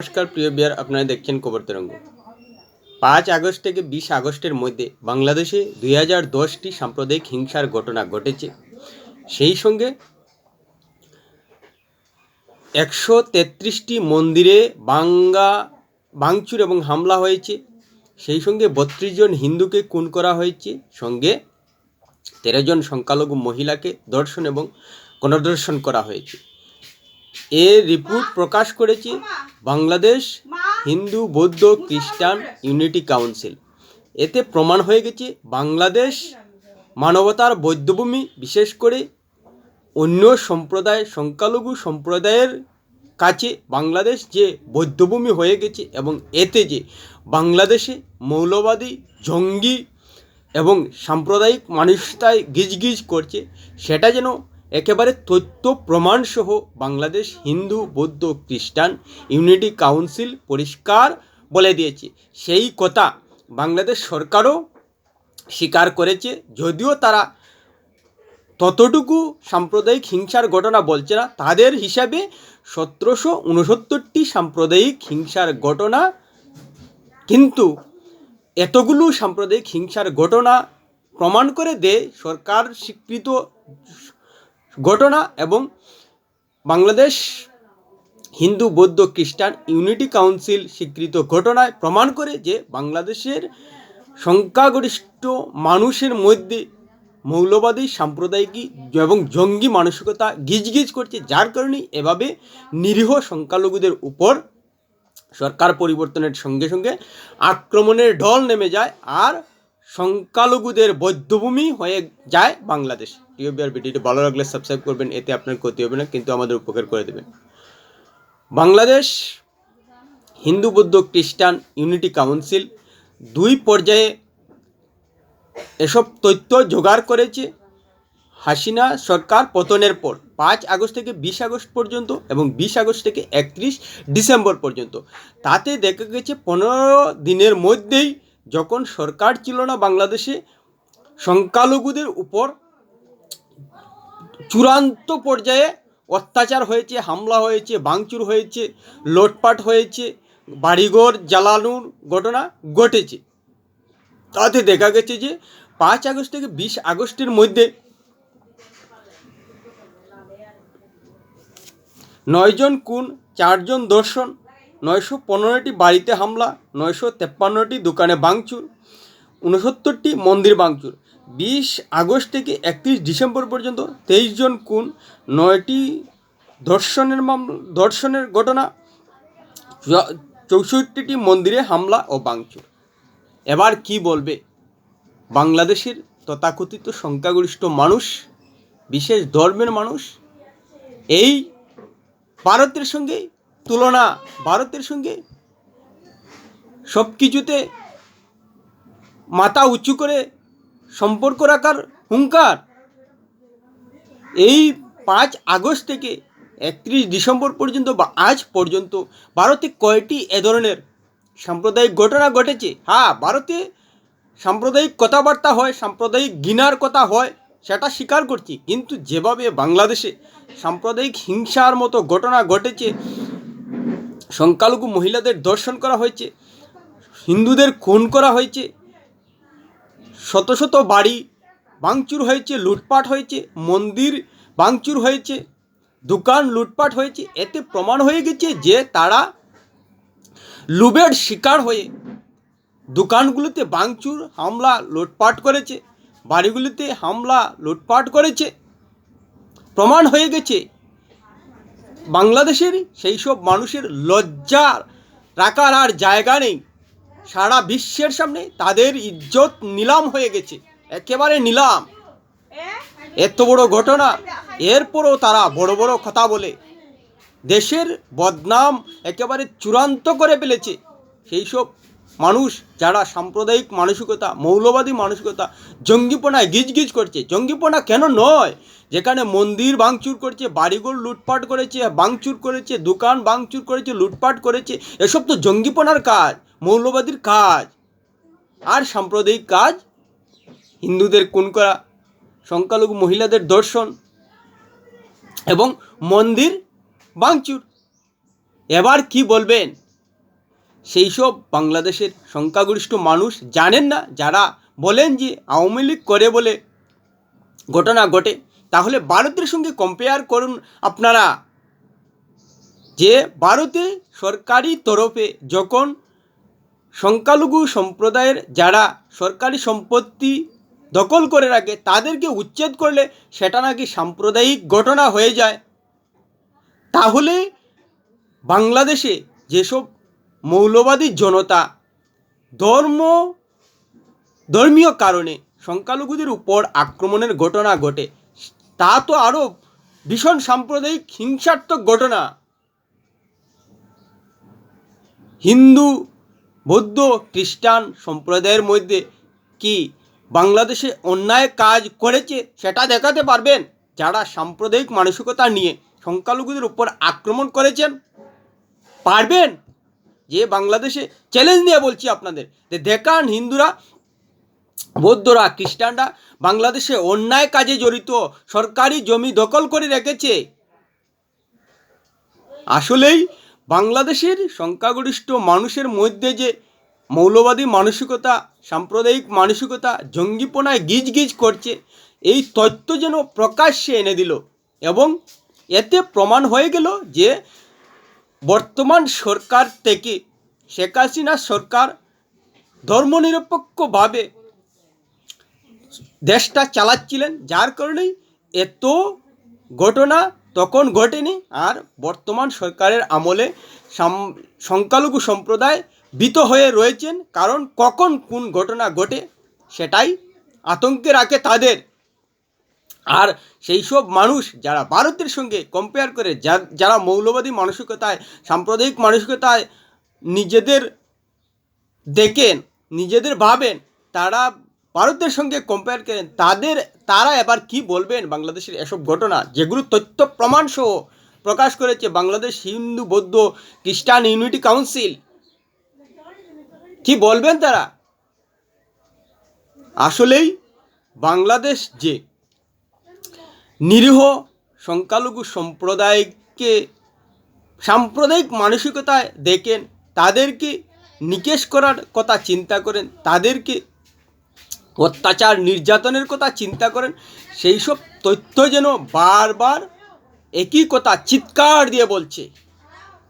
নমস্কার, প্রিয় বিয়ার আপনারা দেখছেন খবর তরঙ্গ। পাঁচ আগস্ট থেকে বিশ আগস্টের মধ্যে বাংলাদেশে দুই হাজার দশটি সাম্প্রদায়িক হিংসার ঘটনা ঘটেছে। সেই সঙ্গে একশো তেত্রিশটি মন্দিরে বাঙ্গা ভাঙচুর এবং হামলা হয়েছে। সেই সঙ্গে বত্রিশ জন হিন্দুকে খুন করা হয়েছে। সঙ্গে তেরো জন সংখ্যালঘু মহিলাকে দর্শন এবং গণধর্ষণ করা হয়েছে। এর রিপোর্ট প্রকাশ করেছে বাংলাদেশ হিন্দু বৌদ্ধ খ্রিস্টান ইউনিটি কাউন্সিল। এতে প্রমাণ হয়ে গেছে বাংলাদেশ মানবতার বৌদ্ধভূমি বিশেষ করে অন্য সম্প্রদায়, সংখ্যালঘু সম্প্রদায়ের কাছে বাংলাদেশ যে বৌদ্ধভূমি হয়ে গেছে এবং এতে যে বাংলাদেশে মৌলবাদী, জঙ্গি এবং সাম্প্রদায়িক মানুষতায় গিজগিজ করছে, সেটা যেন একেবারে তথ্য প্রমাণসহ বাংলাদেশ হিন্দু, বৌদ্ধ, খ্রিস্টান ইউনিটি কাউন্সিল পরিষ্কার বলে দিয়েছে। সেই কথা বাংলাদেশ সরকারও স্বীকার করেছে, যদিও তারা ততটুকু সাম্প্রদায়িক হিংসার ঘটনা বলছে না, তাদের হিসাবে সতেরোশো উনসত্তরটি সাম্প্রদায়িক হিংসার ঘটনা, কিন্তু এতগুলো সাম্প্রদায়িক হিংসার ঘটনা প্রমাণ করে দেয় সরকার স্বীকৃত ঘটনা এবং বাংলাদেশ হিন্দু বৌদ্ধ খ্রিস্টান ইউনিটি কাউন্সিল স্বীকৃত ঘটনায় প্রমাণ করে যে বাংলাদেশের সংখ্যাগরিষ্ঠ মানুষের মধ্যে মৌলবাদী, সাম্প্রদায়িক এবং জঙ্গি মানসিকতা গিজগিজ করছে, যার কারণে এভাবে নিরীহ সংখ্যালঘুদের উপর সরকার পরিবর্তনের সঙ্গে সঙ্গে আক্রমণের ঢল নেমে যায়। আর সংখ্যালঘুদের বৌদ্ধভূমি হয়ে যায় বাংলাদেশ। টিউবিআর ভিডিওটি ভালো লাগলে সাবস্ক্রাইব করবেন, এতে আপনার ক্ষতি হবে না, কিন্তু আমাদের উপকার করে দেবেন। বাংলাদেশ হিন্দু বৌদ্ধ খ্রিস্টান ইউনিটি কাউন্সিল দুই পর্যায়ে এসব তথ্য জোগাড় করেছে হাসিনা সরকার পতনের পর, পাঁচ আগস্ট থেকে বিশ আগস্ট পর্যন্ত এবং বিশ আগস্ট থেকে একত্রিশ ডিসেম্বর পর্যন্ত। তাতে দেখা গেছে পনেরো দিনের মধ্যেই যখন সরকার ছিল না বাংলাদেশে, সংখ্যালঘুদের উপর চূড়ান্ত পর্যায়ে অত্যাচার হয়েছে, হামলা হয়েছে, ভাঙচুর হয়েছে, লোটপাট হয়েছে, বাড়িঘর জ্বালানোর ঘটনা ঘটেছে। তাতে দেখা গেছে যে পাঁচ আগস্ট থেকে বিশ আগস্টের মধ্যে নয়জন খুন, চারজন দর্শন নয়শো পনেরোটি বাড়িতে হামলা, নয়শো তেপ্পান্নটি দোকানে ভাঙচুর উনসত্তরটি মন্দির ভাঙচুর। বিশ আগস্ট থেকে একত্রিশ ডিসেম্বর পর্যন্ত তেইশ জন খুন, নয়টি ধর্ষণের মামলা ধর্ষণের ঘটনা চৌষট্টিটি মন্দিরে হামলা ও ভাঙচুর। এবার কি বলবে? বাংলাদেশের তথাকথিত সংখ্যাগরিষ্ঠ মানুষ, বিশেষ ধর্মের মানুষ, এই ভারতের সঙ্গে তুলনা ভারতের সঙ্গে সব কিছুতে মাথা উঁচু করে সম্পর্ক রাখার হুঙ্কার। এই পাঁচ আগস্ট থেকে একত্রিশ ডিসেম্বর পর্যন্ত বা আজ পর্যন্ত ভারতে কয়টি এ ধরনের সাম্প্রদায়িক ঘটনা ঘটেছে? হ্যাঁ ভারতে সাম্প্রদায়িক কথাবার্তা হয়, সাম্প্রদায়িক ঘৃণার কথা হয়, সেটা স্বীকার করছি। কিন্তু যেভাবে বাংলাদেশে সাম্প্রদায়িক হিংসার মতো ঘটনা ঘটেছে সংখ্যালঘু মহিলাদের দর্শন করা হয়েছে, হিন্দুদের খুন করা হয়েছে, শত শত বাড়ি ভাঙচুর হয়েছে, লুটপাট হয়েছে, মন্দির ভাঙচুর হয়েছে, দোকান লুটপাট হয়েছে, এতে প্রমাণ হয়ে গেছে যে তারা লুবের শিকার হয়ে দোকানগুলোতে ভাঙচুর, হামলা, লুটপাট করেছে, বাড়িগুলিতে হামলা, লুটপাট করেছে। প্রমাণ হয়ে গেছে বাংলাদেশের সেই সব মানুষের লজ্জার, রাখার আর জায়গা নেই। সারা বিশ্বের সামনে তাদের ইজ্জত নিলাম হয়ে গেছে। একেবারে নিলাম। এত বড় ঘটনা, এরপরও তারা বড় বড় কথা বলে। দেশের বদনাম একেবারে চূড়ান্ত করে ফেলেছে। সেই সব মানুষ যারা সাম্প্রদায়িক মানসিকতা, মৌলবাদী মানসিকতা জঙ্গিপনায় গিজগিজ করছে, জঙ্গিপনা কেন নয়? যেখানে মন্দির ভাঙচুর করছে, বাড়িঘর লুটপাট করেছে, ভাঙচুর করেছে, দোকান ভাঙচুর করেছে, লুটপাট করেছে, এসব তো জঙ্গিপনার কাজ, মৌলবাদীর কাজ। আর সাম্প্রদায়িক কাজ? হিন্দুদের খুন করা, সংখ্যালঘু মহিলাদের দর্শন এবং মন্দির ভাঙচুর। এবার কি বলবেন? সেই সব বাংলাদেশের সংখ্যাগরিষ্ঠ মানুষ জানেন না, যারা বলেন যে আওয়ামী লীগ করে বলে ঘটনা ঘটে, তাহলে ভারতের সঙ্গে কম্পেয়ার করুন আপনারা। যে ভারতে সরকারি তরফে যখন সংখ্যালঘু সম্প্রদায়ের যারা সরকারি সম্পত্তি দখল করে রাখে, তাদেরকে উচ্ছেদ করলে সেটা নাকি সাম্প্রদায়িক ঘটনা হয়ে যায়। তাহলে বাংলাদেশে যেসব মৌলবাদী জনতা ধর্ম, ধর্মীয় কারণে সংখ্যালঘুদের উপর আক্রমণের ঘটনা ঘটে। তা তো আরও ভীষণ সাম্প্রদায়িক হিংসাত্মক ঘটনা। হিন্দু, বৌদ্ধ, খ্রিস্টান সম্প্রদায়ের মধ্যে কি বাংলাদেশে অন্যায় কাজ করেছে সেটা দেখাতে পারবেন? যারা সাম্প্রদায়িক মানসিকতা নিয়ে সংখ্যালঘুদের উপর আক্রমণ করেছেন, পারবেন? যে বাংলাদেশে চ্যালেঞ্জ নিয়ে বলছি আপনাদের দেখান হিন্দুরা, বৌদ্ধরা, খ্রিস্টানরা বাংলাদেশে অন্যায় কাজে জড়িত, সরকারি জমি দখল করে রেখেছে। আসলেই বাংলাদেশের সংখ্যাগরিষ্ঠ মানুষের মধ্যে যে মৌলবাদী মানসিকতা, সাম্প্রদায়িক মানসিকতা জঙ্গিপনায় গিজ গিজ করছে, এই তথ্য যেন প্রকাশ্যে এনে দিল এবং এতে প্রমাণ হয়ে গেল যে বর্তমান সরকার থেকে শেখ হাসিনা সরকার ধর্মনিরপেক্ষভাবে দেশটা চালাচ্ছিলেন, যার কারণেই এত ঘটনা তখন ঘটেনি আর বর্তমান সরকারের আমলে সংখ্যালঘু সম্প্রদায় ভীত হয়ে রয়েছেন। কারণ কখন কোন ঘটনা ঘটে সেটাই আতঙ্কে রাখে তাদের আর সেই সব মানুষ যারা ভারতের সঙ্গে কম্পেয়ার করে যারা মৌলবাদী মানসিকতায়, সাম্প্রদায়িক মানসিকতায় নিজেদের দেখেন, নিজেদের ভাবেন, তারা ভারতের সঙ্গে কম্পেয়ার করেন, তাদের, তারা এবার কি বলবেন বাংলাদেশের এসব ঘটনা? যেগুলো তথ্য প্রমাণ সহ প্রকাশ করেছে বাংলাদেশ হিন্দু, বৌদ্ধ, খ্রিস্টান ইউনিটি কাউন্সিল। কি বলবেন তারা? আসলেই বাংলাদেশ যে নিরীহ সংখ্যালঘু সম্প্রদায়কে সাম্প্রদায়িক মানসিকতায় দেখেন, তাদেরকে নিকেশ করার কথা চিন্তা করেন, তাদেরকে অত্যাচার নির্যাতনের কথা চিন্তা করেন, সেই সব তথ্য যেন বারবার একই কথা চিৎকার দিয়ে বলছে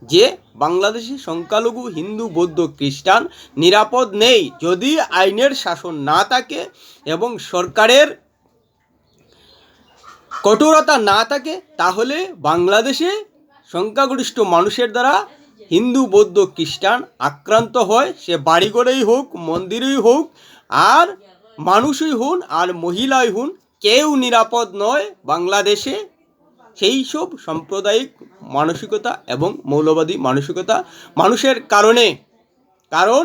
যে বাংলাদেশে সংখ্যালঘু, হিন্দু, বৌদ্ধ, খ্রিস্টান নিরাপদ নেই। যদি আইনের শাসন না থাকে এবং সরকারের কঠোরতা না থাকে, তাহলে বাংলাদেশে সংখ্যাগরিষ্ঠ মানুষের দ্বারা হিন্দু, বৌদ্ধ, খ্রিস্টান আক্রান্ত হয়। সে বাড়িঘরেই হোক, মন্দিরেই হোক, আর মানুষই হন আর মহিলাই হন, কেউ নিরাপদ নয় বাংলাদেশে। সেই সব সাম্প্রদায়িক মানসিকতা এবং মৌলবাদী মানসিকতা মানুষের কারণে। কারণ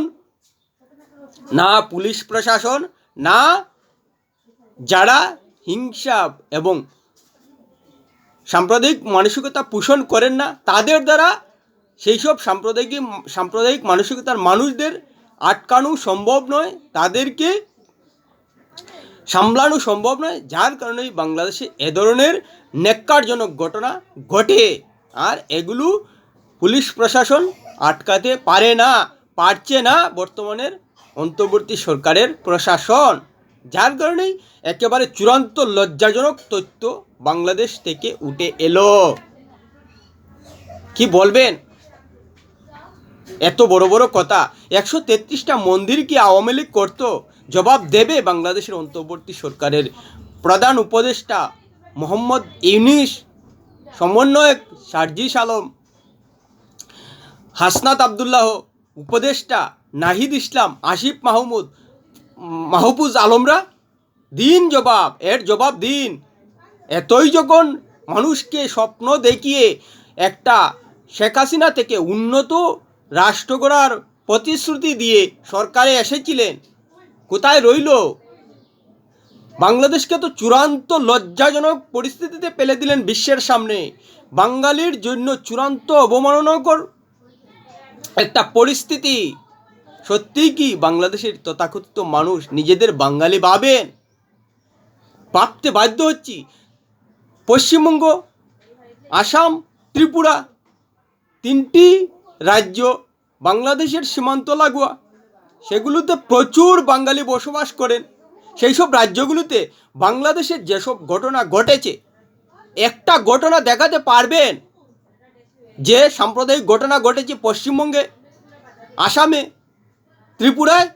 না পুলিশ প্রশাসন, না যারা হিংসা এবং সাম্প্রদায়িক মানসিকতা পোষণ করেন না, তাদের দ্বারা সেই সব সাম্প্রদায়িক সাম্প্রদায়িক মানসিকতার মানুষদের আটকানো সম্ভব নয়, তাদেরকে সামলানো সম্ভব নয়, যার কারণেই বাংলাদেশে এ ধরনের নেককারজনক ঘটনা ঘটে। আর এগুলো পুলিশ প্রশাসন আটকাতে পারে না, পারছে না বর্তমানের অন্তর্বর্তী সরকারের প্রশাসন। যার কারণেই একেবারে চূড়ান্ত লজ্জাজনক তথ্য বাংলাদেশ থেকে উঠে এলো। কি বলবেন? এত বড় বড় কথা। একশো তেত্রিশটা মন্দির কি আওয়ামী লীগ করতো? জবাব দেবে বাংলাদেশের অন্তর্বর্তী সরকারের প্রধান উপদেষ্টা মোহাম্মদ ইউনিস, সমন্বয়ক সার্জিস আলম, হাসনাত আবদুল্লাহ, উপদেষ্টা নাহিদ ইসলাম, আসিফ মাহমুদ মাহফুজ আলমরা, দিন জবাব, এর জবাব দিন। এতই যখন মানুষকে স্বপ্ন দেখিয়ে একটা শেখ হাসিনা থেকে উন্নত রাষ্ট্র গড়ার প্রতিশ্রুতি দিয়ে সরকারে এসেছিলেন, কোথায় রইল? বাংলাদেশকে তো চূড়ান্ত লজ্জাজনক পরিস্থিতিতে ফেলে দিলেন বিশ্বের সামনে। বাঙালির জন্য চূড়ান্ত অবমাননাকর একটা পরিস্থিতি। সত্যিই কি বাংলাদেশের তথাকথিত মানুষ নিজেদের বাঙালি ভাবেন? ভাবতে বাধ্য হচ্ছি। পশ্চিমবঙ্গ, আসাম, ত্রিপুরা তিনটি রাজ্য বাংলাদেশের সীমান্ত লাগোয়া। সেগুলোতে প্রচুর বাঙালি বসবাস করেন। সেই সব রাজ্যগুলোতে বাংলাদেশের যেসব ঘটনা ঘটেছে, একটা ঘটনা দেখাতে পারবেন? যে সাম্প্রদায়িক ঘটনা ঘটেছে পশ্চিমবঙ্গে, আসামে ত্রিপুরায়?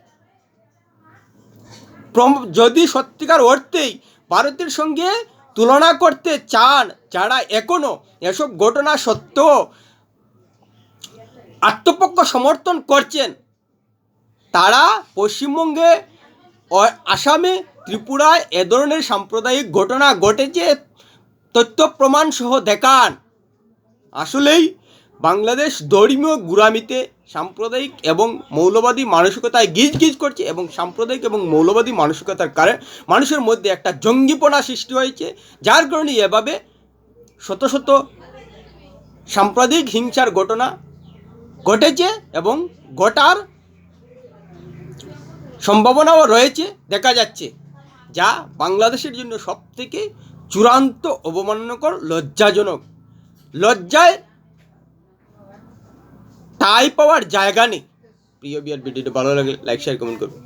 যদি সত্যিকার অর্থেই ভারতের সঙ্গে তুলনা করতে চান যারা এখনও এসব ঘটনা সত্ত্বেও আত্মপক্ষ সমর্থন করছেন, তারা পশ্চিমবঙ্গে আসামে ত্রিপুরায় এ ধরনের সাম্প্রদায়িক ঘটনা ঘটেছে, তথ্য প্রমাণ সহ দেখান। আসলেই বাংলাদেশ ধর্মীয় গুরামিতে সাম্প্রদায়িক এবং মৌলবাদী মানসিকতায় গিজ গিজ করছে এবং সাম্প্রদায়িক এবং মৌলবাদী মানসিকতার কারণে মানুষের মধ্যে একটা জঙ্গিপনা সৃষ্টি হয়েছে, যার কারণে এভাবে শত শত সাম্প্রদায়িক হিংসার ঘটনা ঘটেছে এবং ঘটার সম্ভাবনাও রয়েছে, দেখা যাচ্ছে, যা বাংলাদেশের জন্য সবথেকে চূড়ান্ত অবমাননাকর, লজ্জাজনক। লজ্জায় ঠাঁই পাওয়ার জায়গা নেই। প্রিয় বিয়ার ভিডিওটা ভালো লাগে লাইক শেয়ার কমেন্ট করুন